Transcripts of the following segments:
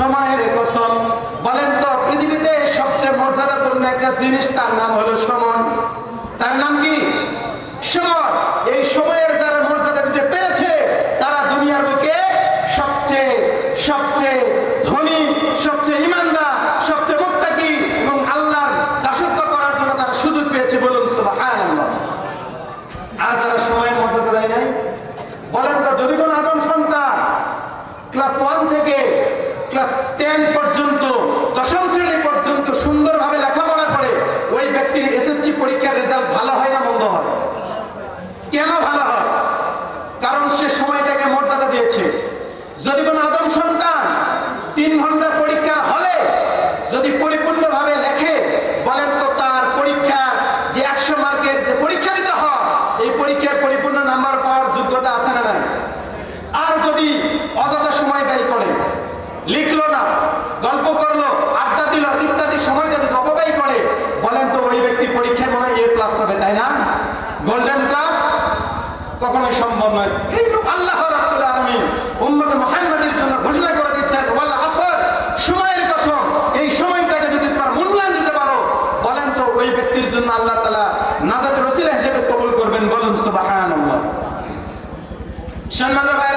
সময়ের কসম। বলেন তো, পৃথিবীতে সবচেয়ে মর্যাদাপূর্ণ একটা জিনিস, তার নাম হলো সময়। তার নাম কি? সময়। এই সময়ের যারা মর্যাদা দিতে পেরেছে তারা দুনিয়ার বুকে সবচেয়ে সবচেয়ে ধনী সবচেয়ে ইমানদার সবচেয়ে মুক্তাকি এবং আল্লাহর দাসত্ব করার জন্য তারা সুযোগ পেয়েছে বলুন সুবহানাল্লাহ আর যারা সময়ের মর্যাদা দেয় নাই বলেন তো যদি কোনো আদম সন্তান ক্লাস ওয়ান থেকে ক্লাস টেন পর্যন্ত দশম শ্রেণি পর্যন্ত সুন্দরভাবে লেখাপড়া করে ওই ব্যক্তির এসএসসি পরীক্ষার রেজাল্ট ভালো হয় না মন্দ হয় কেন ভালো হয় কারণ সে সময়টাকে মর্যাদা দিয়েছে যদি কোনো আদম সন্তান তিন ঘণ্টা পরীক্ষা হলে যদি পরিপূর্ণভাবে লেখে বলেন তো তার পরীক্ষার যে একশো মার্কের যে পরীক্ষা দিতে হয় এই পরীক্ষায় পরিপূর্ণ নাম্বার পাওয়ার যোগ্যতা আছে না নাই আর যদি অযথা সময় ব্যয় করে লিখলো না গল্প করল আড্ডা দিল ইত্যাদি সময়টা যদি অপব্যয় করে বলেন তো ওই ব্যক্তি পরীক্ষায় মনে এ প্লাস পাবে, তাই না? গোল্ডেন প্লাস কখনোই সম্ভব নয়। রূপ আল্লাহ ঘোষণা করে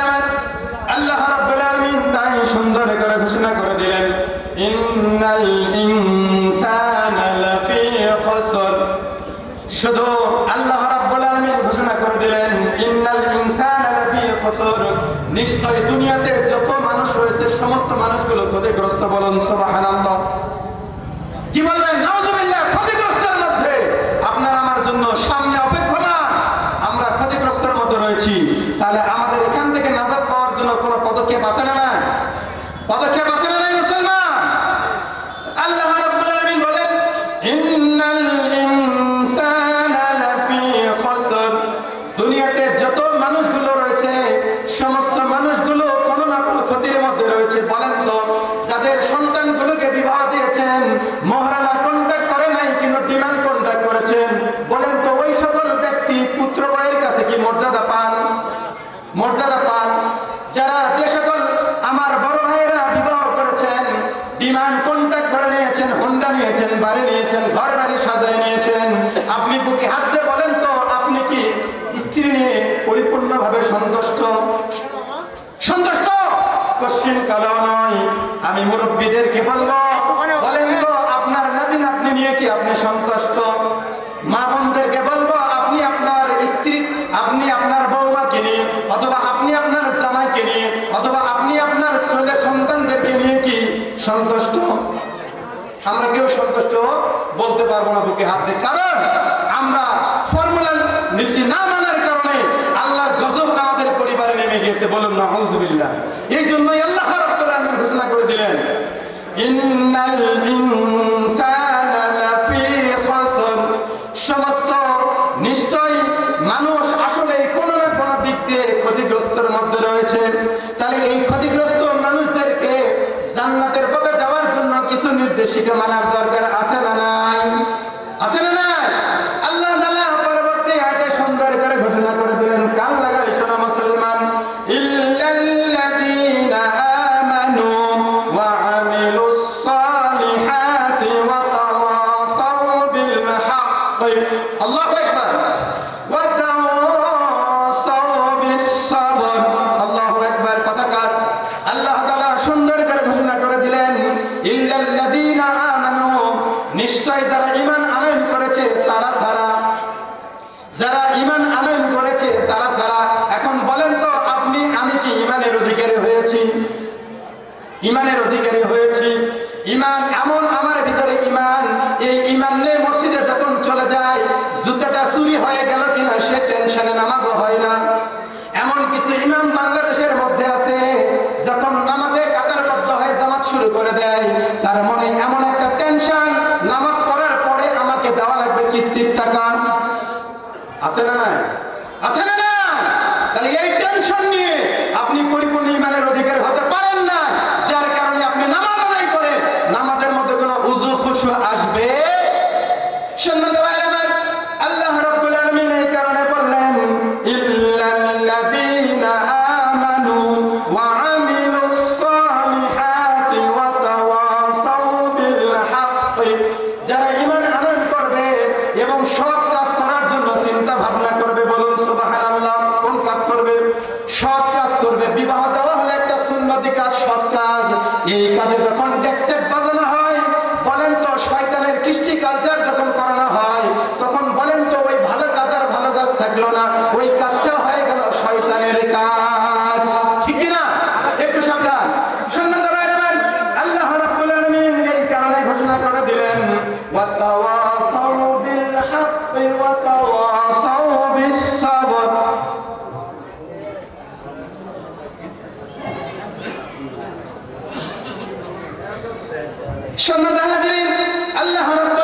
আল্লাহ আল্লাহ রাব্বুল আলামিন তাই সুন্দর করে ঘোষণা করে দিলেন, ইন্নাল ইনসানা শুধু আল্লাহ রাব্বুল আলামিন ঘোষণা করে দিলেন, ইন্নাল ইনসানা নিশ্চয় দুনিয়াতে যত মানুষ রয়েছে, সমস্ত মানুষগুলো ক্ষতিগ্রস্ত সুবহানাল্লাহ। কি বললেন নাউজুবিল্লাহ, ক্ষতিগ্রস্তের মধ্যে। আপনার আমার জন্য সামনে অপেক্ষমান। আমরা ক্ষতিগ্রস্তের মধ্যে রয়েছি। তাহলে আমাদের এখান থেকে নাজাত পাওয়ার জন্য কোনো পদক্ষেপ আছে না পদক্ষেপ আছে না সমস্ত মানুষগুলো কোনো না কোনো ক্ষতির মধ্যে রয়েছে, বলেন তো। যাদের সন্তানগুলোকে বিবাহ দিয়েছেন, মহারানা কন্ট্যাক্ট করে নাই, কিন্তু ডিমান্ড কন্ট্যাক্ট করেছেন, বলেন তো ওই সকল ব্যক্তি পুত্র ভাইয়ের কাছে কি মর্যাদা পান? মর্যাদা পান। যারা যে সকল আমার বড় ভাইয়েরা বিবাহ করেছেন ডিমান্ড কন্ট্যাক্ট করে নিয়েছেন, হোন্ডা নিয়েছেন, বাড়ি নিয়েছেন, ঘর বাড়ি সাজায় নিয়েছেন, আপনি বুকে হাত দিয়ে বলেন তো, আপনি কি স্ত্রী নিয়ে পরিপূর্ণভাবে সন্তুষ্ট? পশ্চিম কালো নয় আমি মুরব্বীদেরকে বলব, বলেন তো আপনার নাতিন আপনি নিয়ে কি আপনি সন্তুষ্ট? মা বোনদেরকে বলব, আপনি আপনার স্ত্রী, আপনি আপনার বৌমাকে নিয়ে, অথবা আপনি আপনার জামাইকে নিয়ে, অথবা আপনি আপনার ছেলে সন্তানদেরকে নিয়ে কি সন্তুষ্ট? আমরা কেউ সন্তুষ্ট বলতে পারব না বুকে হাত দিয়ে। কারণ আমরা ফর্মুলা নীতি না মানার কারণে আল্লাহর গজব আমাদের পরিবারে নেমে গেছে বলুন না হুজুবিল্লাহ এই জন্যই আল্লাহ রাব্বুল আলামিন ঘোষণা করে দিলেন, ইন্নাল ইনসানা লাফি খসর। সমস্ত নিশ্চয় মানুষ আসলে কোনো না কোনো দিক দিয়ে ক্ষতিগ্রস্তর মধ্যে রয়েছে। তাহলে এই ক্ষতিগ্রস্ত মানুষদেরকে জান্নাতের পথে যাওয়ার জন্য কিছু নির্দেশিকা মানার দরকার যারা ঈমান আনয়ন করেছে, তারা এখন বলেন তো, আপনি, আমি কি ঈমানের অধিকারী হয়েছি? ইমানের অধিকারী হয়েছি। ইমান এমন আমার ভিতরে ইমান এই ইমান নিয়ে মসজিদে যখন চলে যায় জুতাটা চুরি হয়ে গেল কিনা সে টেনশনে নামাজও হয় না। এমন কিছু ইমাম বাংলাদেশের মধ্যে আছে, যখন নামাজে কাতারবদ্ধ হয়ে জামাত শুরু করে দেয়, তার মনে এমন একটা টেনশন নামাজ পড়ার পরে আমাকে দেওয়া লাগবে কিস্তির টাকা। আছে না নাই? আছে না তাহলে এই টেনশন নিয়ে আপনি পরিপূর্ণ ইমানের অধিকারী হতে পারেন। সৎ এই কাজে যখন ডেক্সেট বাজানো হয়, বলেন তো শয়তানের কৃষ্টি কালচার যখন করানো হয়, তখন বলেন তো ওই ভালো কাজ আর ভালো কাজ থাকল না। সম্মানিত হাজিরিন আল্লাহ রাব্বুল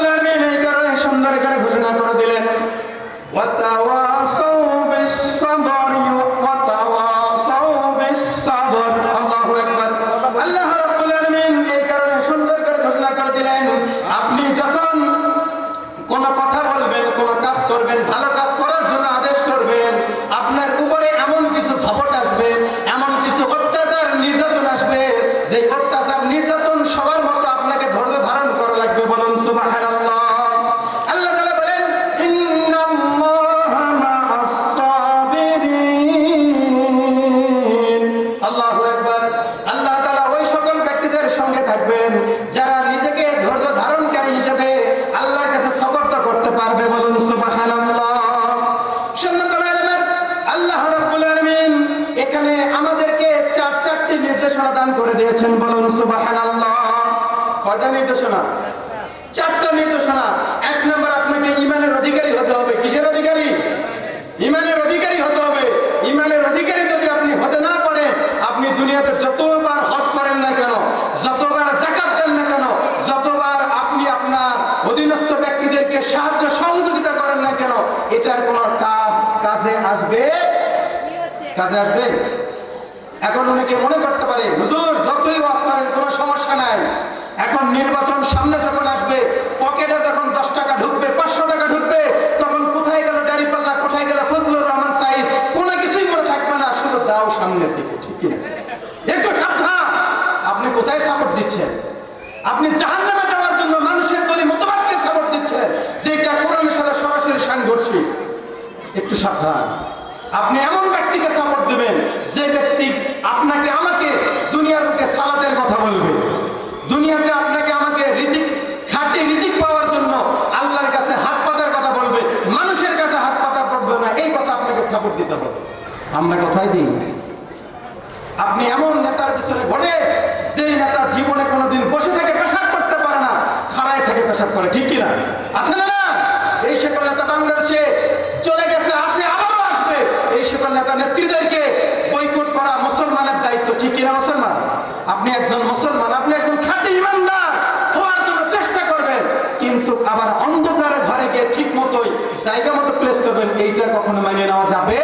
দিয়েছেন বলুন সুবহানাল্লাহ। কয়টা নির্দেশনা? চারটা নির্দেশনা। এক নম্বর, আপনাকে ইমানের অধিকারী হতে হবে। কিসের অধিকারী? ইমানের অধিকারী হতে হবে। ইমানের অধিকারী যদি আপনি হতে না পারেন, আপনি দুনিয়াতে যতবার হজ করেন না কেন, যতবার জাকাত দেন না কেন, যতবার আপনি আপনার অধীনস্থ ব্যক্তিদেরকে সাহায্য সহযোগিতা করেন না কেন, এটার কোনো কাজ কাজে আসবে? কাজে আসবে? এখন অনেকে মনে করতে পারে, হুজুর, যতই ওয়াজ করেন, কোনো সমস্যা নাই। এখন নির্বাচন সামনে যখন আসবে, পকেটে যখন দশ টাকা ঢুকবে, পাঁচশো টাকা ঢুকবে, তখন কোথায় গেল ডারিপাল্লা কোথায় গেল ফজলুর রহমান সাহিদ কোনো কিছুই মনে থাকবে না, শুধু দাও সামনের দিকে, ঠিক একটু সাবধান। আপনি কোথায় সাপোর্ট দিচ্ছেন? আপনি জাহান্নামে যাওয়ার জন্য মানুষের তৈরি মতবাদকে সাপোর্ট দিচ্ছেন, যেটা কোরআনের সাথে সরাসরি সাংঘর্ষিক। একটু সাবধান। আপনি এমন ব্যক্তিকে সাপোর্ট দেবেন, যে ব্যক্তি আপনাকে, আমাকে দুনিয়ার বুকে সালাতের কথা বলবে। দুনিয়াতে আপনাকে আমাকে রিজিক খাটি রিজিক পাওয়ার জন্য আল্লাহর কাছে হাত পাতার কথা বলবে, মানুষের কাছে হাত পাতা করবে না, এই কথা আপনাকে সাপোর্ট দিতে হবে। আমরা কথাই দিই আপনি এমন নেতার পিছনে ঘটে যে নেতা জীবনে কোনোদিন বসে থেকে পেশাব করতে পারে না, খাড়ায় থেকে পেশাব করে, ঠিক কিনা? আছে না না এই সকল নেতা বাংলাদেশে চলে গেছে আছে আবারও আসবে এই সকল নেতা নেত্রীদেরকে বৈকট করা মুসলমানের দায়িত্ব ঠিক কিনা মুসলমান আপনি একজন মুসলমান, আপনি একজন খাঁটি ইমানদার, হওয়ার জন্য চেষ্টা করবেন, কিন্তু আবার অন্ধকারে ঘরে গিয়ে ঠিক মতোই জায়গা মতো প্লেস করবেন, এইটা কখনো মানিয়ে নেওয়া যাবে